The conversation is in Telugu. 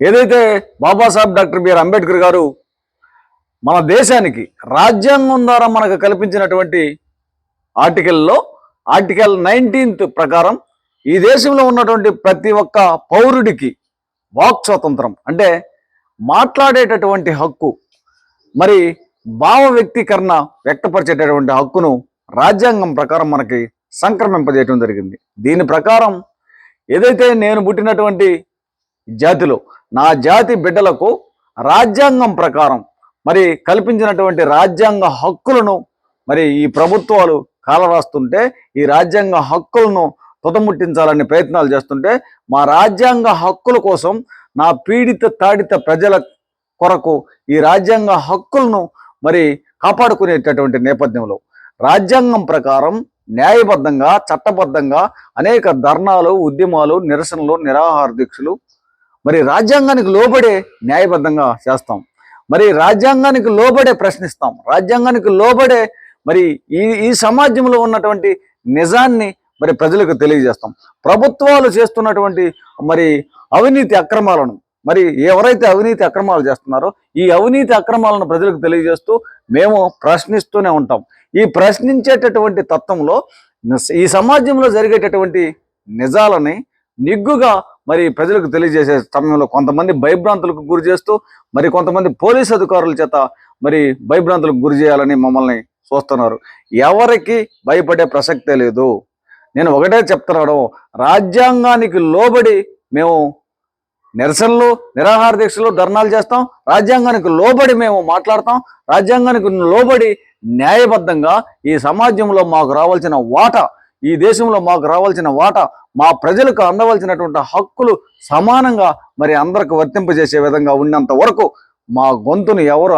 ఏదైతే బాబాసాహెబ్ డాక్టర్ బిఆర్ అంబేద్కర్ గారు మన దేశానికి రాజ్యాంగం ద్వారా మనకు కల్పించినటువంటి ఆర్టికల్లో ఆర్టికల్ నైన్టీన్త్ ప్రకారం ఈ దేశంలో ఉన్నటువంటి ప్రతి ఒక్క పౌరుడికి వాక్ స్వాతంత్రం అంటే మాట్లాడేటటువంటి హక్కు మరి భావ వ్యక్తీకరణ వ్యక్తపరిచేటటువంటి హక్కును రాజ్యాంగం ప్రకారం మనకి సంక్రమింపజేయటం జరిగింది. దీని ప్రకారం ఏదైతే నేను పుట్టినటువంటి జాతిలో. నా జాతి బిడ్డలకు రాజ్యాంగం ప్రకారం మరి కల్పించినటువంటి రాజ్యాంగ హక్కులను మరి ఈ ప్రభుత్వాలు కాలరాస్తుంటే ఈ రాజ్యాంగ హక్కులను తుదముట్టించాలనే ప్రయత్నాలు చేస్తుంటే మా రాజ్యాంగ హక్కుల కోసం నా పీడిత తాడిత ప్రజల కొరకు ఈ రాజ్యాంగ హక్కులను మరి కాపాడుకునేటటువంటి నేపథ్యంలో రాజ్యాంగం ప్రకారం న్యాయబద్ధంగా చట్టబద్ధంగా అనేక ధర్నాలు ఉద్యమాలు నిరసనలు నిరాహార దీక్షలు మరి రాజ్యాంగానికి లోబడే న్యాయబద్ధంగా చేస్తాం. మరి రాజ్యాంగానికి లోబడే ప్రశ్నిస్తాం. రాజ్యాంగానికి లోబడే మరి ఈ ఈ సమాజంలో ఉన్నటువంటి నిజాన్ని మరి ప్రజలకు తెలియజేస్తాం. ప్రభుత్వాలు చేస్తున్నటువంటి మరి అవినీతి అక్రమాలను మరి ఎవరైతే అవినీతి అక్రమాలు చేస్తున్నారో ఈ అవినీతి అక్రమాలను ప్రజలకు తెలియజేస్తూ మేము ప్రశ్నిస్తూనే ఉంటాం. ఈ ప్రశ్నించేటటువంటి తత్వంలో ఈ సమాజంలో జరిగేటటువంటి నిజాలని నిగ్గుగా మరి ప్రజలకు తెలియజేసే సమయంలో కొంతమంది భయభ్రాంతులకు గురి చేస్తూ మరి కొంతమంది పోలీస్ అధికారుల చేత మరి భయభ్రాంతులకు గురి చేయాలని మమ్మల్ని చూస్తున్నారు. ఎవరికి భయపడే ప్రసక్తే లేదు. నేను ఒకటే చెప్తున్నాను రాజ్యాంగానికి లోబడి మేము నిరసనలు నిరాహార దీక్షలు ధర్నాలు చేస్తాం. రాజ్యాంగానికి లోబడి మేము మాట్లాడతాం. రాజ్యాంగానికి లోబడి న్యాయబద్ధంగా ఈ సమాజంలో మాకు రావాల్సిన వాటా ఈ దేశంలో మాకు రావాల్సిన వాటా మా ప్రజలకు అందవలసినటువంటి హక్కులు సమానంగా మరి అందరికి వర్తింపజేసే విధంగా ఉన్నంత వరకు మా గొంతును ఎవరు